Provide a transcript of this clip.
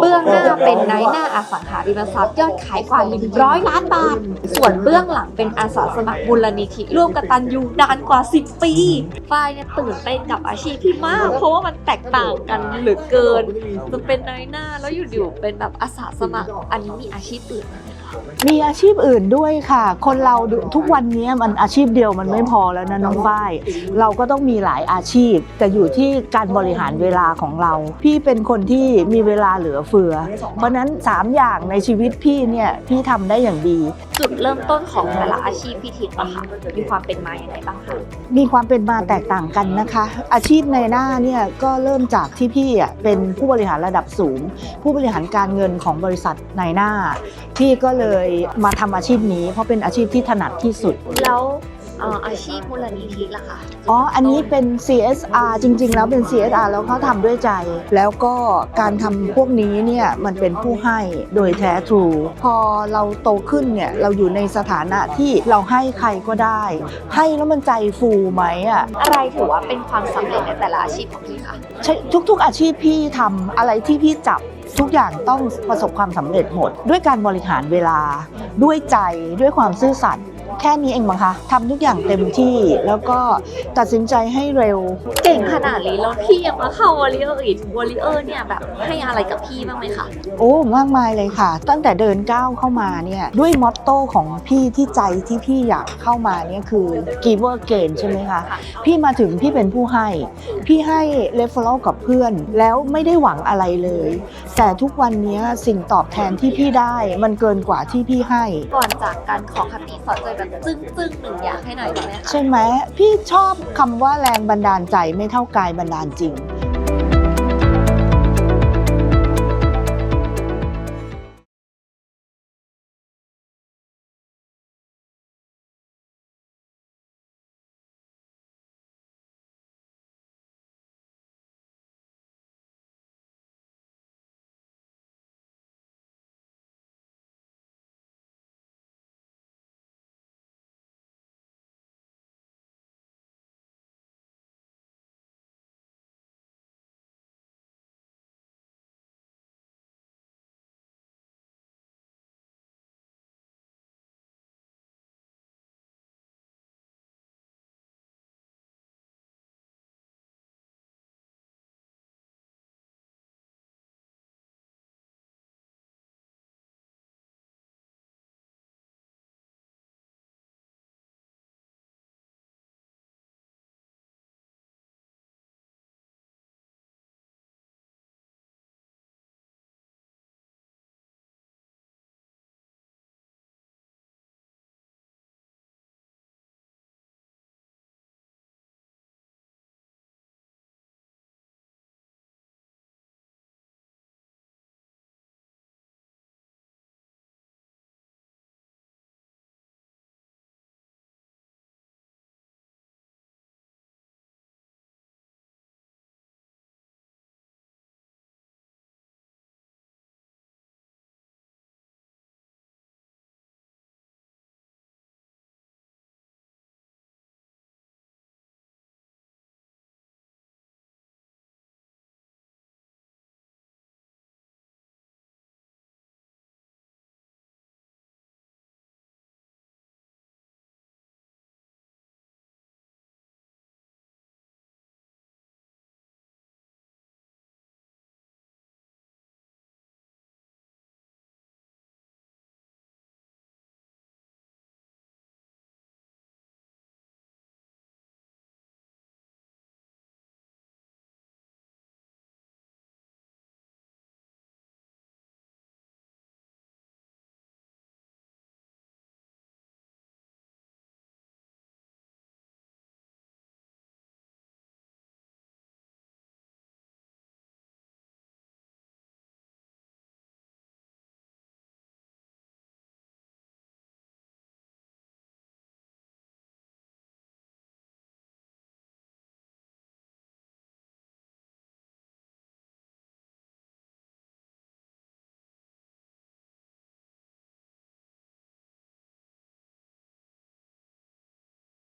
เบื้องหน้าเป็นนายหน้าอสังหาริมทรัพย์ยอดขายกว่า 100 ล้านบาท ส่วนเบื้องหลังเป็นอาสาสมัครบุรณิธิร่วมกตันยูนานกว่า 10 ปีฝ้ายเนี่ยตื่นเต้นกับอาชีพพี่มาก เพราะว่ามันแตกต่างกันเหลือเกินจะเป็นนายหน้าแล้วอยู่ๆเป็นแบบอาสาสมัคร อันนี้มีอาชีพอื่นมคะมีอาชีพอื่นด้วยค่ะ คนเราทุกวันนี้มันอาชีพเดียวมันไม่พอแล้วนะน้องฝ้าย เราก็ต้องมีหลายอาชีพ แต่อยู่ที่การบริหารเวลาของเรา พี่เป็นคนที่มีเวลาเหลือเฟือ เพราะฉะนั้น 3 อย่างในชีวิตพี่เนี่ยพี่ทำได้อย่างดี จุดเริ่มต้นของแต่ละอาชีพพี่ทิพย์อะค่ะมีความเป็นมาอย่างไรบ้างคะมีความเป็นมาแตกต่างกันนะคะ อาชีพในหน้าเนี่ยก็เริ่มจากที่พี่อะเป็นผู้บริหารระดับสูง ผู้บริหารการเงินของบริษัทในหน้า พี่ก็เลยมาทำอาชีพนี้ เพราะเป็นอาชีพที่ถนัดที่สุดแล้ว เอ่ออาชีพมูลนิธิล่ะคะอ๋อ อันนี้เป็น CSR จริง ๆ แล้วเป็น CSR แล้วเขาทำด้วยใจ แล้วก็การทำพวกนี้เนี่ยมันเป็นผู้ให้โดยแท้ทรู พอเราโตขึ้นเนี่ยเราอยู่ในสถานะที่เราให้ใครก็ได้ ให้แล้วมันใจฟูไหมอะอะไรถือว่าเป็นความสำเร็จในแต่ละอาชีพของพี่คะใช่ทุกๆอาชีพพี่ทำอะไรที่พี่จับทุกอย่างต้องประสบความสำเร็จหมด ด้วยการบริหารเวลา ด้วยใจด้วยความซื่อสัตย์ แค่นี้เองมั้งคะทำทุกอย่างเต็มที่แล้วก็ตัดสินใจให้เร็ว เก่งขนาดนี้แล้วพี่ยังมาเข้าวอลเลเยอร์อีกวอลเลเยอร์เนี่ยแบบให้อะไรกับพี่บ้างไหมคะโอ้มากมายเลยค่ะ ตั้งแต่เดินก้าวเข้ามาเนี่ยด้วยมอตโต้ของพี่ที่ใจที่พี่อยากเข้ามาเนี่ยคือ giver gain ใช่ไหมคะพี่มาถึงพี่เป็นผู้ให้ พี่ให้ referral กับเพื่อน แล้วไม่ได้หวังอะไรเลย แต่ทุกวันนี้สิ่งตอบแทนที่พี่ได้มันเกินกว่าที่พี่ให้ ก่อนจากการขอคำนี้สอนใจแบบจึ้งจึ้งๆหนึ่งอย่างให้หน่อยได้ไหมคะ ใช่ไหมพี่ชอบคำว่าแรงบันดาลใจไม่เท่ากายบันดาลจริง